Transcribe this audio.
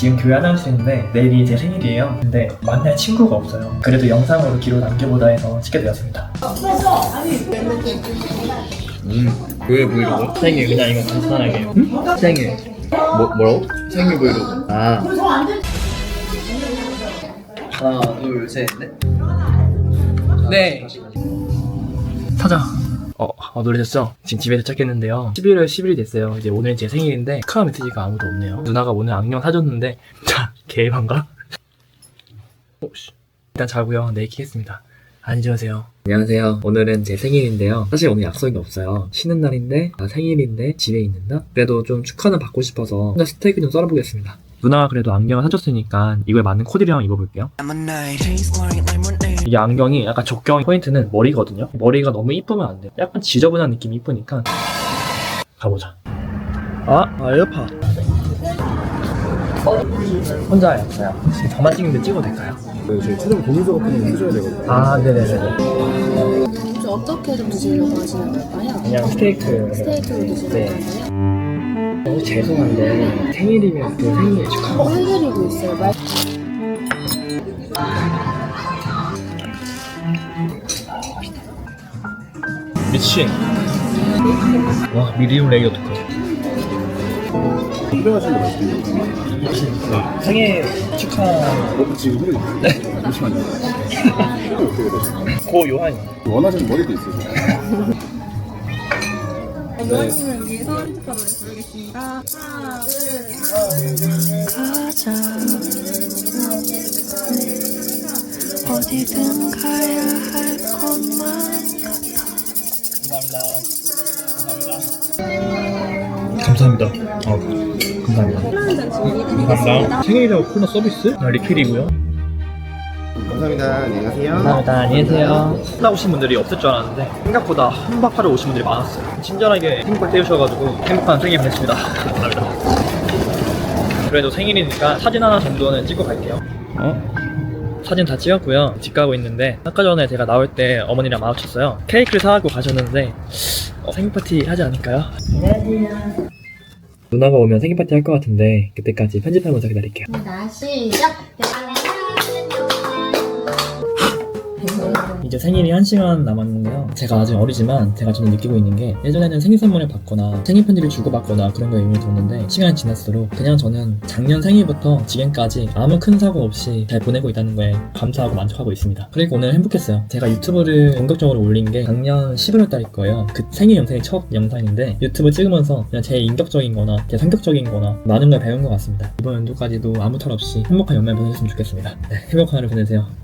지금 교회 하나님인데 내일이 제 생일이에요. 근데 만날 친구가 없어요. 그래도 영상으로 기록 남겨보다 해서 찍게 되었습니다. 음, 교회 브이로그? 생일 그냥 이거 간단하게. 생일. 뭐, 뭐라고? 생일 브이로그. 아. 하나, 둘, 셋, 넷. 네. 타자. 어, 어, 놀라셨죠? 지금 집에서 찾겠는데요. 11월 10일이 됐어요. 이제 오늘 제 생일인데 카카 메시지가 아무도 없네요. 누나가 오늘 안경 사줬는데 자, 개방가? 오씨. 일단 자고요. 내일 키겠습니다. 안녕하세요. 안녕하세요. 오늘은 제 생일인데요. 사실 오늘 약속이 없어요. 쉬는 날인데, 나 생일인데 집에 있는다? 그래도 좀 축하는 받고 싶어서 혼자 스테이크 좀 썰어보겠습니다. 누나가 그래도 안경을 사줬으니까 이거에 맞는 코디를 한번 입어볼게요. 이게 안경이 약간 적경 포인트는 머리거든요. 머리가 너무 이쁘면 안 돼요. 약간 지저분한 느낌이 이쁘니까 가보자. 아, 아 에어팟. 어? 저야. 지금 저만 찍는데 찍어도 될까요? 네, 저희 촬영 동의서 같은 거 해줘야 되거든요. 아, 네네네. 혹시 어떻게 좀 드시려고 하시는 걸까요? 그냥 스테이크. 스테이크로 드시려고 네. 하세요? 너무 죄송한데 생일이면 그 생일 축하. 어, 해드리고 있어요. 말... 미친. 와, 미디움 레이어 두꺼. 필요하신 거 말씀드릴게요. 네. 생일 축하. 어, 지금 후배 네. 잠시만요. 어떻게 되세요? 고 요한이. 원하시는 머리도 있으세요? 원하시면 위해서 힌트파 노래 부르겠습니다. 하나, 둘, 가자 어디든 가야 할 곳만 감사합니다. 어, 감사합니다. 감사합니다. 생일이라고 콜라 서비스? 아, 리필이고요. 감사합니다. 안녕히 가세요. 감사합니다. 안녕히 계세요. 콜라 오신 분들이 없을 줄 알았는데 생각보다 한박하러 오신 분들이 많았어요. 친절하게 행복을 떼우셔가지고 행복한 생일 보냈습니다. 감사합니다. 그래도 생일이니까 사진 하나 정도는 찍고 갈게요. 어? 사진 다 찍었고요. 집 가고 있는데 아까 전에 제가 나올 때 어머니랑 마주쳤어요. 케이크를 사갖고 가셨는데 어, 생일 파티 하지 않을까요? 누나가 오면 생일 파티 할 것 같은데 그때까지 편집하면서 기다릴게요. 자, 시작! 이제 생일이 한 시간 남았는데요. 제가 아직 어리지만 제가 저는 느끼고 있는 게 예전에는 생일 선물을 받거나 생일 편지를 주고받거나 그런 거에 의미를 뒀는데 시간이 지날수록 그냥 저는 작년 생일부터 지금까지 아무 큰 사고 없이 잘 보내고 있다는 거에 감사하고 만족하고 있습니다. 그리고 오늘 행복했어요. 제가 유튜브를 본격적으로 올린 게 작년 11월 달일 거예요. 그 생일 영상이 첫 영상인데 유튜브 찍으면서 그냥 제 인격적인 거나 제 성격적인 거나 많은 걸 배운 것 같습니다. 이번 연도까지도 아무 탈 없이 행복한 연말 보내셨으면 좋겠습니다. 네, 행복한 하루 보내세요.